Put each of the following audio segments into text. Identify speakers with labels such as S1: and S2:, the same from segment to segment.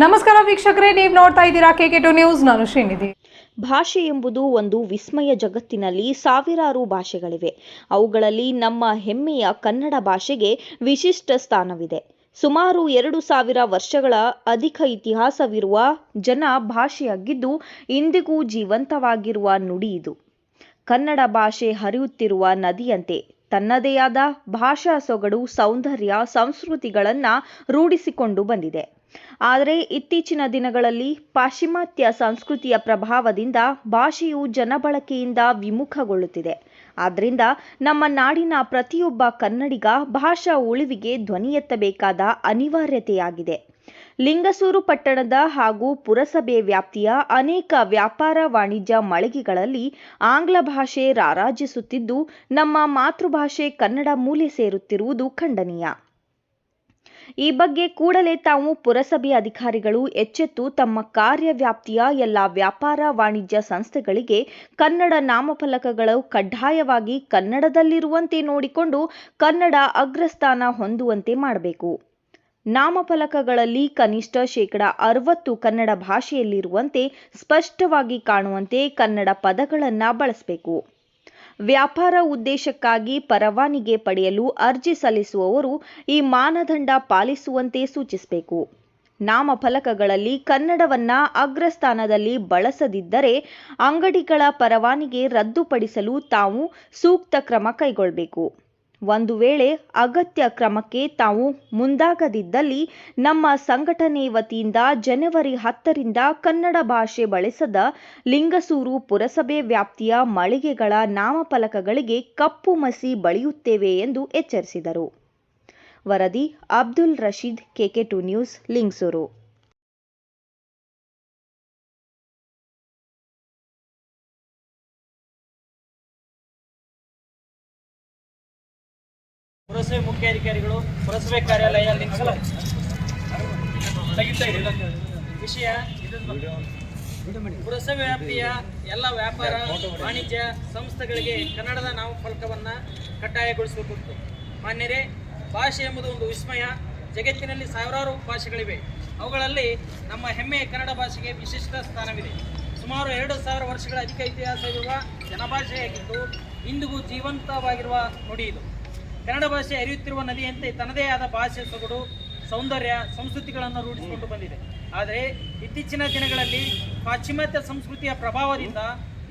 S1: ನಮಸ್ಕಾರ ವೀಕ್ಷಕರೇ, ನೀವು ನೋಡ್ತಾ ಇದ್ದೀರಾ ಕೆಕೆ ಟು ನ್ಯೂಸ್ ನಾನು ಶ್ರೀನಿಧಿ.
S2: ಭಾಷೆ ಎಂಬುದು ಒಂದು ವಿಸ್ಮಯ ಜಗತ್ತಿನಲ್ಲಿ ಸಾವಿರಾರು ಭಾಷೆಗಳಿವೆ. ಅವುಗಳಲ್ಲಿ ನಮ್ಮ ಹೆಮ್ಮೆಯ ಕನ್ನಡ ಭಾಷೆಗೆ ವಿಶಿಷ್ಟ ಸ್ಥಾನವಿದೆ. ಸುಮಾರು ಎರಡು ಸಾವಿರ ವರ್ಷಗಳ ಅಧಿಕ ಇತಿಹಾಸವಿರುವ ಜನ ಭಾಷೆಯಾಗಿದ್ದು, ಇಂದಿಗೂ ಜೀವಂತವಾಗಿರುವ ನುಡಿ ಇದು. ಕನ್ನಡ ಭಾಷೆ ಹರಿಯುತ್ತಿರುವ ನದಿಯಂತೆ ತನ್ನದೇ ಆದ ಭಾಷಾ ಸೊಗಡು, ಸೌಂದರ್ಯ, ಸಂಸ್ಕೃತಿಗಳನ್ನು ರೂಢಿಸಿಕೊಂಡು ಬಂದಿದೆ. ಆದರೆ ಇತ್ತೀಚಿನ ದಿನಗಳಲ್ಲಿ ಪಾಶ್ಚಿಮಾತ್ಯ ಸಂಸ್ಕೃತಿಯ ಪ್ರಭಾವದಿಂದ ಭಾಷೆಯು ಜನಬಳಕೆಯಿಂದ ವಿಮುಖಗೊಳ್ಳುತ್ತಿದೆ. ಆದ್ದರಿಂದ ನಮ್ಮ ನಾಡಿನ ಪ್ರತಿಯೊಬ್ಬ ಕನ್ನಡಿಗ ಭಾಷಾ ಉಳಿವಿಗೆ ಧ್ವನಿ ಎತ್ತಬೇಕಾದ ಅನಿವಾರ್ಯತೆಯಾಗಿದೆ. ಲಿಂಗಸೂರು ಪಟ್ಟಣದ ಹಾಗೂ ಪುರಸಭೆ ವ್ಯಾಪ್ತಿಯ ಅನೇಕ ವ್ಯಾಪಾರ ವಾಣಿಜ್ಯ ಮಳಿಗೆಗಳಲ್ಲಿ ಆಂಗ್ಲ ಭಾಷೆ ರಾರಾಜಿಸುತ್ತಿದ್ದು, ನಮ್ಮ ಮಾತೃಭಾಷೆ ಕನ್ನಡ ಮೂಲೆ ಸೇರುತ್ತಿರುವುದು ಖಂಡನೀಯ. ಈ ಬಗ್ಗೆ ಕೂಡಲೇ ತಾವು ಪುರಸಭೆ ಅಧಿಕಾರಿಗಳು ಎಚ್ಚೆತ್ತು ತಮ್ಮ ಕಾರ್ಯವ್ಯಾಪ್ತಿಯ ಎಲ್ಲ ವ್ಯಾಪಾರ ವಾಣಿಜ್ಯ ಸಂಸ್ಥೆಗಳಿಗೆ ಕನ್ನಡ ನಾಮಫಲಕಗಳು ಕಡ್ಡಾಯವಾಗಿ ಕನ್ನಡದಲ್ಲಿರುವಂತೆ ನೋಡಿಕೊಂಡು ಕನ್ನಡ ಅಗ್ರಸ್ಥಾನ ಹೊಂದುವಂತೆ ಮಾಡಬೇಕು. ನಾಮಫಲಕಗಳಲ್ಲಿ ಕನಿಷ್ಠ ಶೇಕಡ ಅರವತ್ತು ಕನ್ನಡ ಭಾಷೆಯಲ್ಲಿರುವಂತೆ ಸ್ಪಷ್ಟವಾಗಿ ಕಾಣುವಂತೆ ಕನ್ನಡ ಪದಗಳನ್ನು ಬಳಸಬೇಕು. ವ್ಯಾಪಾರ ಉದ್ದೇಶಕ್ಕಾಗಿ ಪರವಾನಿಗೆ ಪಡೆಯಲು ಅರ್ಜಿ ಸಲ್ಲಿಸುವವರು ಈ ಮಾನದಂಡ ಪಾಲಿಸುವಂತೆ ಸೂಚಿಸಬೇಕು. ನಾಮಫಲಕಗಳಲ್ಲಿ ಕನ್ನಡವನ್ನ ಅಗ್ರಸ್ಥಾನದಲ್ಲಿ ಬಳಸದಿದ್ದರೆ ಅಂಗಡಿಗಳ ಪರವಾನಿಗೆ ರದ್ದುಪಡಿಸಲು ತಾವು ಸೂಕ್ತ ಕ್ರಮ ಕೈಗೊಳ್ಳಬೇಕು ಒಂದು ವೇಳೆ ಅಗತ್ಯ ಕ್ರಮಕ್ಕೆ ತಾವು ಮುಂದಾಗದಿದ್ದಲ್ಲಿ ನಮ್ಮ ಸಂಘಟನೆ ವತಿಯಿಂದ ಜನವರಿ ಹತ್ತರಿಂದ ಕನ್ನಡ ಭಾಷೆ ಬಳಸದ ಲಿಂಗಸೂರು ಪುರಸಭೆ ವ್ಯಾಪ್ತಿಯ ಮಳಿಗೆಗಳ ನಾಮಫಲಕಗಳಿಗೆ ಕಪ್ಪು ಮಸಿ ಬಳಿಯುತ್ತೇವೆ ಎಂದು ಎಚ್ಚರಿಸಿದರು. ವರದಿ Abdul Rashid, K K two news, Lingsugur.
S3: ಪುರಸಭೆ ಮುಖ್ಯಾಧಿಕಾರಿಗಳು, ಪುರಸಭೆ ಕಾರ್ಯಾಲಯ ವಿಷಯ ಪುರಸಭೆ ವ್ಯಾಪ್ತಿಯ ಎಲ್ಲ ವ್ಯಾಪಾರ, ವಾಣಿಜ್ಯ ಸಂಸ್ಥೆಗಳಿಗೆ ಕನ್ನಡದ ನಾಮಫಲಕವನ್ನು ಕಡ್ಡಾಯಗೊಳಿಸಬೇಕು. ಮಾನ್ಯರೇ, ಭಾಷೆ ಎಂಬುದು ಒಂದು ವಿಸ್ಮಯ. ಜಗತ್ತಿನಲ್ಲಿ ಸಾವಿರಾರು ಭಾಷೆಗಳಿವೆ. ಅವುಗಳಲ್ಲಿ ನಮ್ಮ ಹೆಮ್ಮೆಯ ಕನ್ನಡ ಭಾಷೆಗೆ ವಿಶಿಷ್ಟ ಸ್ಥಾನವಿದೆ. ಸುಮಾರು ಎರಡು ಸಾವಿರ ವರ್ಷಗಳ ಅಧಿಕ ಇತಿಹಾಸವಿರುವ ಜನಭಾಷೆಯಾಗಿದ್ದು, ಇಂದಿಗೂ ಜೀವಂತವಾಗಿರುವ ನುಡಿ ಇದು. ಕನ್ನಡ ಭಾಷೆ ಅರಿಯುತ್ತಿರುವ ನದಿಯಂತೆ ತನ್ನದೇ ಆದ ಭಾಷೆ ಸೊಗಡು ಸೌಂದರ್ಯ ಸಂಸ್ಕೃತಿಗಳನ್ನು ರೂಢಿಸಿಕೊಂಡು ಬಂದಿದೆ. ಆದರೆ ಇತ್ತೀಚಿನ ದಿನಗಳಲ್ಲಿ ಪಾಶ್ಚಿಮಾತ್ಯ ಸಂಸ್ಕೃತಿಯ ಪ್ರಭಾವದಿಂದ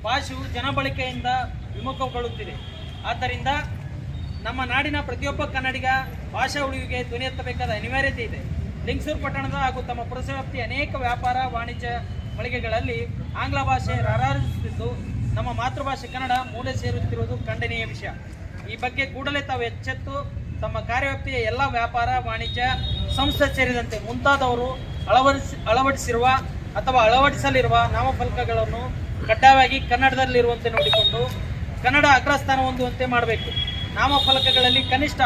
S3: ಭಾಷೆಯು ಜನಬಳಕೆಯಿಂದ ವಿಮುಖಗೊಳ್ಳುತ್ತಿದೆ. ಆದ್ದರಿಂದ ನಮ್ಮ ನಾಡಿನ ಪ್ರತಿಯೊಬ್ಬ ಕನ್ನಡಿಗ ಭಾಷಾ ಉಳಿವಿಗೆ ಧ್ವನಿ ಎತ್ತಬೇಕಾದ ಅನಿವಾರ್ಯತೆ ಇದೆ. ಲಿಂಗಸೂರು ಪಟ್ಟಣದ ಹಾಗೂ ತಮ್ಮ ಪುರಸವ್ಯಾಪ್ತಿ ಅನೇಕ ವ್ಯಾಪಾರ ವಾಣಿಜ್ಯ ಮಳಿಗೆಗಳಲ್ಲಿ ಆಂಗ್ಲ ಭಾಷೆ ರಾರಾಜಿಸುತ್ತಿದ್ದು ನಮ್ಮ ಮಾತೃಭಾಷೆ ಕನ್ನಡ ಮೂಲೆ ಸೇರುತ್ತಿರುವುದು ಖಂಡನೀಯ ವಿಷಯ. ಈ ಬಗ್ಗೆ ಕೂಡಲೇ ತಾವು ಎಚ್ಚೆತ್ತು ತಮ್ಮ ಕಾರ್ಯವ್ಯಾಪ್ತಿಯ ಎಲ್ಲ ವ್ಯಾಪಾರ, ವಾಣಿಜ್ಯ, ಸಂಸ್ಥೆ ಸೇರಿದಂತೆ ಮುಂತಾದವರು ಅಳವಡಿಸಿ, ಅಳವಡಿಸಿರುವ ಅಥವಾ ಅಳವಡಿಸಲಿರುವ ನಾಮಫಲಕಗಳನ್ನು ಕಡ್ಡಾಯವಾಗಿ ಕನ್ನಡದಲ್ಲಿರುವಂತೆ ನೋಡಿಕೊಂಡು ಕನ್ನಡ ಅಗ್ರಸ್ಥಾನ ಹೊಂದುವಂತೆ ಮಾಡಬೇಕು. ನಾಮಫಲಕಗಳಲ್ಲಿ ಕನಿಷ್ಠ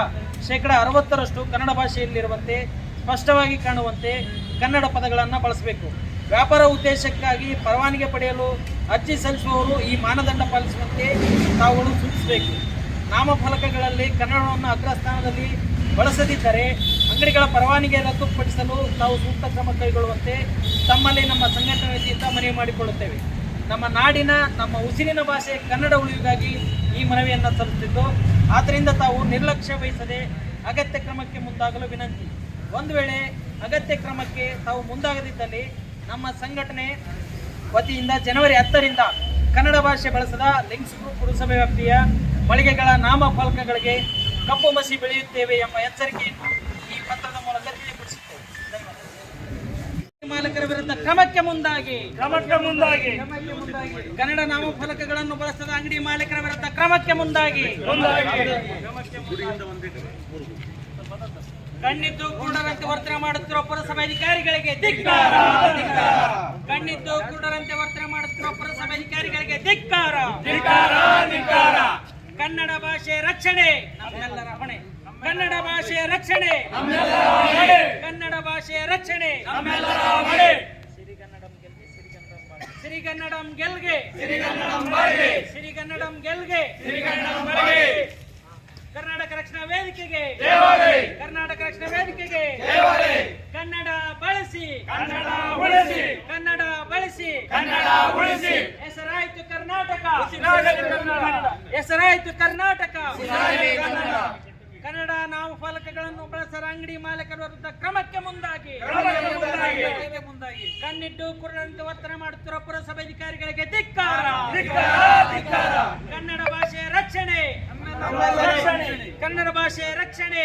S3: ಶೇಕಡ ಅರವತ್ತರಷ್ಟು ಕನ್ನಡ ಭಾಷೆಯಲ್ಲಿರುವಂತೆ, ಸ್ಪಷ್ಟವಾಗಿ ಕಾಣುವಂತೆ ಕನ್ನಡ ಪದಗಳನ್ನು ಬಳಸಬೇಕು. ವ್ಯಾಪಾರ ಉದ್ದೇಶಕ್ಕಾಗಿ ಪರವಾನಗಿ ಪಡೆಯಲು ಅರ್ಜಿ ಸಲ್ಲಿಸುವವರು ಈ ಮಾನದಂಡ ಪಾಲಿಸುವಂತೆ ತಾವುಗಳು ಸೂಚಿಸಬೇಕು. ನಾಮಫಲಕಗಳಲ್ಲಿ ಕನ್ನಡವನ್ನು ಅಗ್ರಸ್ಥಾನದಲ್ಲಿ ಬಳಸದಿದ್ದರೆ ಅಂಗಡಿಗಳ ಪರವಾನಗಿ ರದ್ದುಪಡಿಸಲು ತಾವು ಸೂಕ್ತ ಕ್ರಮ ಕೈಗೊಳ್ಳುವಂತೆ ತಮ್ಮಲ್ಲಿ ನಮ್ಮ ಸಂಘಟನೆ ವತಿಯಿಂದ ಮನವಿ ಮಾಡಿಕೊಳ್ಳುತ್ತೇವೆ. ನಮ್ಮ ನಾಡಿನ, ನಮ್ಮ ಉಸಿರಿನ ಭಾಷೆ ಕನ್ನಡ ಉಳಿವಿಗಾಗಿ ಈ ಮನವಿಯನ್ನು ಸಲ್ಲಿಸುತ್ತಿದ್ದು, ಆದ್ದರಿಂದ ತಾವು ನಿರ್ಲಕ್ಷ್ಯ ವಹಿಸದೆ ಅಗತ್ಯ ಕ್ರಮಕ್ಕೆ ಮುಂದಾಗಲು ವಿನಂತಿ. ಒಂದು ವೇಳೆ ಅಗತ್ಯ ಕ್ರಮಕ್ಕೆ ತಾವು ಮುಂದಾಗದಿದ್ದಲ್ಲಿ ನಮ್ಮ ಸಂಘಟನೆ ವತಿಯಿಂದ ಜನವರಿ ಹತ್ತರಿಂದ ಕನ್ನಡ ಭಾಷೆ ಬಳಸದ ಲಿಂಕ್ಸ್ ಪುರಸಭೆ ವ್ಯಾಪ್ತಿಯ ಮಳಿಗೆಗಳ ನಾಮಫಲಕಗಳಿಗೆ ಕಪ್ಪು ಮಸಿ ಬೆಳೆಯುತ್ತೇವೆ ಎಂಬ ಎಚ್ಚರಿಕೆಯನ್ನು ಈ ಪತ್ರದ ಮೂಲಕ ತಿಳಿಪಡಿಸುತ್ತೇವೆ. ಮಾಲಕರ ವಿರುದ್ಧ ಕ್ರಮಕ್ಕೆ ಮುಂದಾಗಿ
S4: ಕ್ರಮಕ್ಕೆ ಮುಂದಾಗಿ.
S3: ಕನ್ನಡ ನಾಮಫಲಕಗಳನ್ನು ಬಳಸದ ಅಂಗಡಿ ಮಾಲೀಕರ ವಿರುದ್ಧ ಕ್ರಮಕ್ಕೆ ಮುಂದಾಗಿ. ಕ್ರಮಕ್ಕೆ ಮುಂದಾಗಿ. ಕಣ್ಣಿದ್ದು ಕುರುಡರಂತೆ ವರ್ತನೆ ಮಾಡುತ್ತಿರುವ ಪುರಸಭೆ ಅಧಿಕಾರಿಗಳಿಗೆ ಧಿಕ್ಕಾರ. ಕಣ್ಣಿದ್ದು ಕುರುಡರಂತೆ ವರ್ತನೆ ಮಾಡುತ್ತಿರುವ ಪುರಸಭೆ ಅಧಿಕಾರಿಗಳಿಗೆ ಧಿಕ್ಕಾರ. ಕನ್ನಡ ಭಾಷೆ ರಕ್ಷಣೆ. ನಮ್ಮೆಲ್ಲರ ಹೊಣೆ. ಕನ್ನಡ ಭಾಷೆ ರಕ್ಷಣೆ. ಕನ್ನಡ ಭಾಷೆ ರಕ್ಷಣೆ. ಸಿರಿಗನ್ನಡಂ ಗೆಲ್ಗೆ ಸಿರಿಗನ್ನಡಂ ಗೆಲ್ಗೆ. ಕರ್ನಾಟಕ ರಕ್ಷಣಾ ವೇದಿಕೆಗೆ. ಕರ್ನಾಟಕ ರಕ್ಷಣಾ ವೇದಿಕೆಗೆ. ಕನ್ನಡ ಬಳಸಿ.
S4: ಕನ್ನಡ ಉಳಿಸಿ
S3: ಕನ್ನಡ ಬಳಸಿ.
S4: ಕನ್ನಡ ಉಳಿಸಿ
S3: ಕರ್ನಾಟಕ. ಹೆಸರಾಯ್ತು ಕರ್ನಾಟಕ
S4: ಕನ್ನಡ.
S3: ನಾವು ಫಲಕಗಳನ್ನು ಬಳಸರ ಅಂಗಡಿ ಮಾಲೀಕರ ವಿರುದ್ಧ ಕ್ರಮಕ್ಕೆ ಮುಂದಾಗಿ
S4: ಮುಂದಾಗಿ.
S3: ಕಣ್ಣಿಟ್ಟು ಕುರುಡಂತೆ ಒತ್ತಡ ಮಾಡುತ್ತಿರುವ ಪುರಸಭೆ ಅಧಿಕಾರಿಗಳಿಗೆ ಧಿಕ್ಕಾರ. ಕನ್ನಡ ಭಾಷೆಯ ರಕ್ಷಣೆ. ಕನ್ನಡ ಭಾಷೆಯ ರಕ್ಷಣೆ